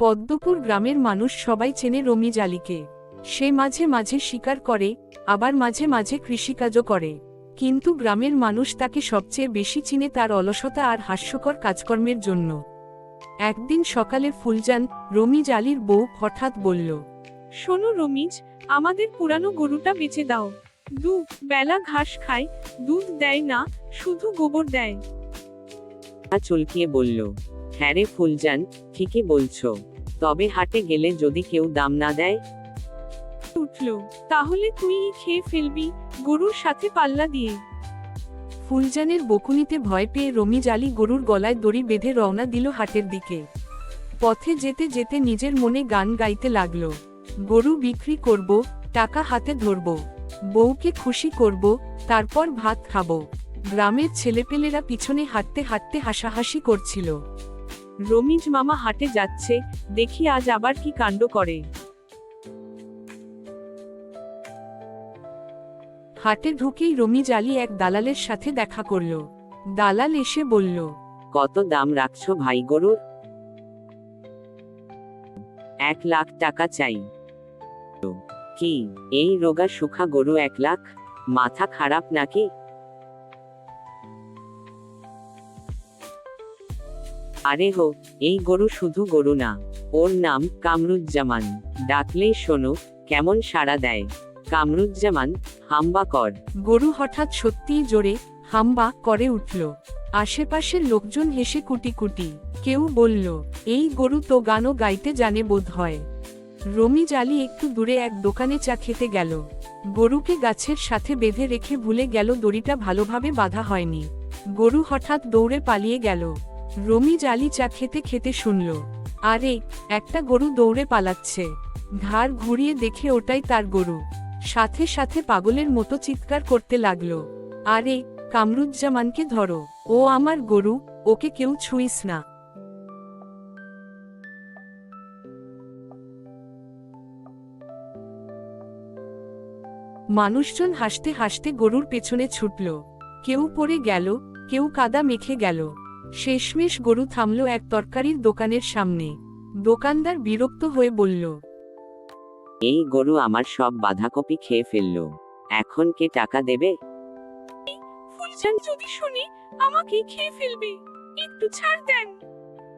পদ্মপুর গ্রামের মানুষ সবাই চেনে রমিজ আলীকে। সে মাঝে মাঝে শিকার করে, আবার মাঝে মাঝে কৃষিকাজও করে। কিন্তু গ্রামের মানুষ তাকে সবচেয়ে বেশি চিনে তার অলসতা আর হাস্যকর কাজকর্মের জন্য। একদিন সকালে ফুলজান রমিজ আলীর বউ হঠাৎ বলল, শোনো রমিজ, আমাদের পুরানো গরুটা বেচে দাও। দু, বেলা ঘাস খায়, দুধ দেয় না, শুধু গোবর দেয়। চুলকিয়ে বলল হ্যাঁ রে ফুলজান ঠিকই বলছো। তবে হাটে গেলে যদি কেউ দাম না দেয়? উঠল। তাহলে তুই খেয়ে ফেলবি গরুর সাথে পাল্লা দিয়ে। ফুলজানের বকুনিতে ভয় পেয়ে রমি জালি গরুর গলায় দড়ি বেঁধে রওনা দিল হাটের দিকে। পথে যেতে যেতে নিজের মনে গান গাইতে লাগল। গরু বিক্রি করব টাকা হাতে ধরব। বউকে খুশি করব তারপর ভাত খাব। গ্রামের ছেলেপেলেরা পিছনে হাঁটতে হাঁটতে হাসাহাসি করছিল। রমিজ মামা হাটে যাচ্ছে, দেখি আজ আবার কি কাণ্ড করে। হাটে ঢুকেই রমিজ আলী এক দালালের সাথে দেখা করল। দালাল এসে বলল, কত দাম রাখছো ভাই গরুর এক লাখ টাকা চাই। কি, এই রোগা সুখা গরু এক লাখ? মাথা খারাপ নাকি? আরে হো, এই গরু শুধু গরু না। ওর নাম কামরুজ্জামান। ডাকলেই শোনো, কেমন সাড়া দেয়। কামরুজ্জামান, হাম্বা কর। গরু হঠাৎ সত্যিই জোরে হাম্বা করে উঠল। আশেপাশের লোকজন হেসে কুটি কুটি। কেউ বলল, এই গরু তো গানও গাইতে জানে বোধ হয়। রমিজ আলী একটু দূরে এক দোকানে চা খেতে গেল। গরুকে গাছের সাথে বেঁধে রেখে ভুলে গেল, দড়িটা ভালোভাবে বাঁধা হয়নি। গরু হঠাৎ দৌড়ে পালিয়ে গেল। রমিজ জালি চা খেতে খেতে শুনল। আরে, একটা গরু দৌড়ে পালাচ্ছে। ঘাড় ঘুরিয়ে দেখে ওটাই তার গরু। সাথে সাথে পাগলের মতো চিৎকার করতে লাগল। আরে, কামরুজ্জামানকে ধরো। ও আমার গরু, ওকে কেউ ছুঁইস না। মানুষজন হাসতে হাসতে গরুর পেছনে ছুটল। কেউ পড়ে গেল, কেউ কাদা মেখে গেল। শেষমেশ গরু থামল এক তরকারির দোকানের সামনে। দোকানদার বিরক্ত হয়ে বলল এই গরু আমার সব বাঁধাকপি খেয়ে ফেলল। এখন কে টাকা দেবে? ফুলচান যদি শুনি আমাকে খেয়ে ফেলবে। একটু ছাড় দেন।